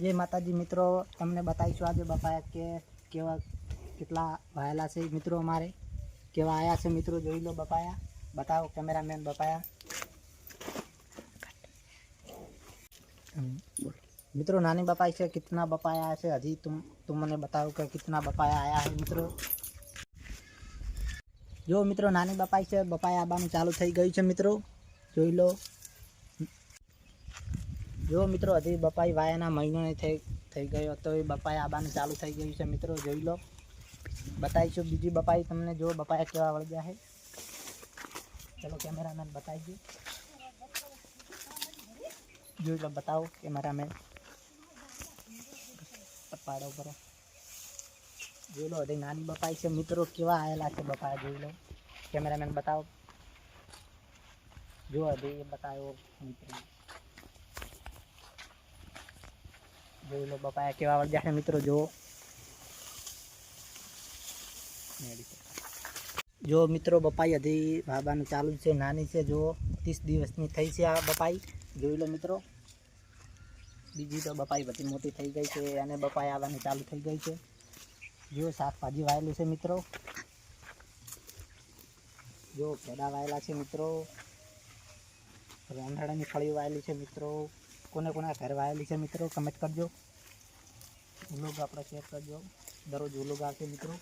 जय माता जी मित्रों तमने बताई आज बताया के केवा कितला भाला से मित्रों हमारे केवा आया से मित्रों जो लो बपाया बताओ कैमरा मैन बपाया मित्रों नानी बपाई से कितना बपाया है से अभी तुम तुमने बताओ कि कितना बपाया आया है मित्रों जो मित्रों नानी बपाई से बपाया आवा चालू थी गई है मित्रों जो लो जो मित्रों अभी बपाई वाया ना महीनों थे हो तो बपाई आबा ने चालू થઈ ગઈ છે મિત્રો જોઈ લો બતાઈજો બીજી બપાઈ તમને જો બપાઈ કેવા વળ ગયા છે ચલો કેમેરામેન બતાઈજો જો લો બતાવો કેમેરામેન તો પાડો ઉપર જો લો અદે નાની બપાઈ છે મિત્રો કેવા આયાલા છે બપાઈ જોઈ લો કેમેરામેન બતાવો જો આ દે બતાવો મિત્રો જોઈ લો બાપા કેવા વળગ્યા છે મિત્રો જુઓ જો મિત્રો બપાઈ હજી બાબાને ચાલુ છે નાની છે જો ત્રીસ દિવસની થઈ છે આ બપાઈ જોઈ લો મિત્રો બીજી તો બપાઈ બધી મોટી થઈ ગઈ છે અને બપાઈ આવવાની ચાલુ થઈ ગઈ છે જો શાકભાજી વાયેલું છે મિત્રો જો પેડા વાયેલા છે મિત્રો રંધાડાની ફળી વાયેલી છે મિત્રો कोने कोने फेरवाए लिखे मित्रों कमेंट करजो लोग आप शेयर करजो दरोज लोग आते मित्रों